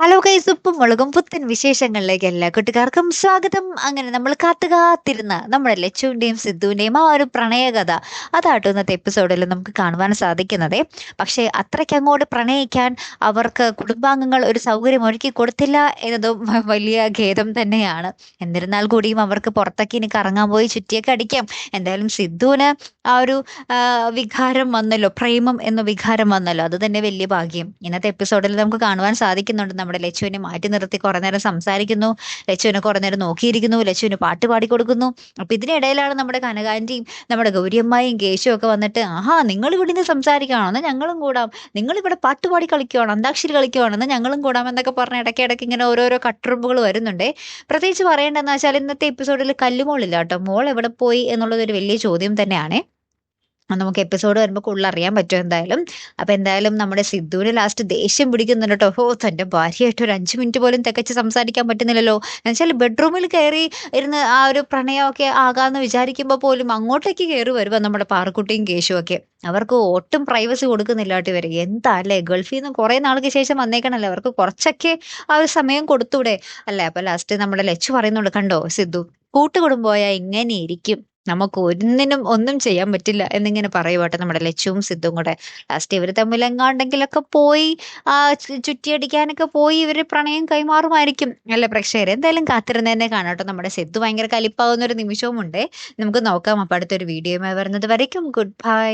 Hello guys ഉപ്പും മുളകും പുത്തൻ വിശേഷങ്ങളിലേക്ക് എല്ലാ കൂട്ടുകാർക്കും സ്വാഗതം. അങ്ങനെ നമ്മൾ കാത്തു കാത്തിരുന്ന നമ്മുടെ ലച്ചുവിന്റെയും സിദ്ധുവിന്റെയും ആ ഒരു പ്രണയകഥ. അതാട്ടോ ഇന്നത്തെ എപ്പിസോഡിൽ നമുക്ക് കാണുവാൻ സാധിക്കുന്നത്. പക്ഷേ അത്രയ്ക്ക് അങ്ങോട്ട് പ്രണയിക്കാൻ അവർക്ക് കുടുംബാംഗങ്ങൾ ഒരു സൗകര്യം ഒരുക്കി കൊടുത്തില്ല എന്നതും വലിയ ഖേദം തന്നെയാണ്. എന്നിരുന്നാൽ കൂടിയും അവർക്ക് പുറത്തേക്ക് ഇനി കറങ്ങാൻ പോയി ചുറ്റിയൊക്കെ അടിക്കാം. എന്തായാലും സിദ്ധുവിന് ആ ഒരു വികാരം വന്നല്ലോ പ്രേമം എന്ന വികാരം വന്നല്ലോ. അത് തന്നെ വലിയ ഭാഗ്യം. ഇന്നത്തെ എപ്പിസോഡിൽ നമുക്ക് കാണുവാൻ സാധിക്കുന്നുണ്ട് നമ്മുടെ ലച്ചുവിനെ മാറ്റി നിർത്തി കുറെ നേരം സംസാരിക്കുന്നു. ലച്ചുവിനെ കുറെ നേരം നോക്കിയിരിക്കുന്നു. ലച്ചുവിന് പാട്ട് പാടി കൊടുക്കുന്നു. അപ്പൊ ഇതിനിടയിലാണ് നമ്മുടെ കനകാന്റിയും നമ്മുടെ ഗൗരിയമ്മയും കേശുവും ഒക്കെ വന്നിട്ട് ആഹാ നിങ്ങൾ ഇവിടെ നിന്ന് സംസാരിക്കുകയാണോ എന്നാൽ ഞങ്ങളും കൂടാം. നിങ്ങൾ ഇവിടെ പാട്ട് പാടി കളിക്കുവാണോ അന്താക്ഷരി കളിക്കുവാണോ എന്നാൽ ഞങ്ങളും കൂടാം എന്നൊക്കെ പറഞ്ഞ് ഇടയ്ക്ക് ഇടയ്ക്ക് ഇങ്ങനെ ഓരോരോ കട്ടുറുമ്പുകൾ വരുന്നുണ്ടേ. പ്രത്യേകിച്ച് പറയേണ്ടതെന്ന് വെച്ചാൽ ഇന്നത്തെ എപ്പിസോഡിൽ കല്ലുമോളില്ല കേട്ടോ. മോൾ എവിടെ പോയി എന്നുള്ളത് ഒരു വലിയ ചോദ്യം തന്നെയാണ്. നമുക്ക് എപ്പിസോഡ് വരുമ്പോൾ കൂടുതൽ അറിയാൻ പറ്റും എന്തായാലും. അപ്പൊ എന്തായാലും നമ്മുടെ സിദ്ധുവിന് ലാസ്റ്റ് ദേഷ്യം പിടിക്കുന്നുണ്ട് കേട്ടോ. ഓ തന്റെ ഭാര്യയായിട്ട് ഒരു അഞ്ചു മിനിറ്റ് പോലും തികച്ച് സംസാരിക്കാൻ പറ്റുന്നില്ലല്ലോ. എന്നുവെച്ചാൽ ബെഡ്റൂമിൽ കയറി ഇരുന്ന് ആ ഒരു പ്രണയമൊക്കെ ആകാന്ന് വിചാരിക്കുമ്പോൾ പോലും അങ്ങോട്ടേക്ക് കയറി വരുമ്പോൾ നമ്മുടെ പാറക്കുട്ടിയും കേശുവൊക്കെ. അവർക്ക് ഒട്ടും പ്രൈവസി കൊടുക്കുന്നില്ല കേട്ടോ ഇവർ. എന്താ അല്ലേ ഗൾഫിൽ നിന്ന് കുറെ നാൾക്ക് ശേഷം വന്നേക്കണല്ലേ? അവർക്ക് കുറച്ചൊക്കെ ആ ഒരു സമയം കൊടുത്തൂടെ? അല്ലേ അപ്പൊ ലാസ്റ്റ് നമ്മുടെ ലച്ചു പറയുന്നുണ്ട് കണ്ടോ സിദ്ധു? കൂട്ടുകുടുംബമായ ഇങ്ങനെ ഇരിക്കും. നമുക്ക് ഒന്നിനും ഒന്നും ചെയ്യാൻ പറ്റില്ല എന്നിങ്ങനെ പറയുവാട്ടെ നമ്മുടെ ലച്ചുവും സിദ്ധും കൂടെ. ലാസ്റ്റ് ഇവർ തമ്മിൽ എങ്ങാണ്ടെങ്കിലൊക്കെ പോയി ചുറ്റിയടിക്കാനൊക്കെ പോയി ഇവർ പ്രണയം കൈമാറുമായിരിക്കും. അല്ല പ്രേക്ഷകർ എന്തായാലും കാത്തിരുന്നതന്നെ കാണാട്ടോ നമ്മുടെ സിദ്ധു ഭയങ്കര കലിപ്പാവുന്ന ഒരു നിമിഷവും ഉണ്ട് നമുക്ക് നോക്കാം. അപ്പൊ അടുത്തൊരു വീഡിയോയുമായി വരുന്നത് വരയ്ക്കും. Good bye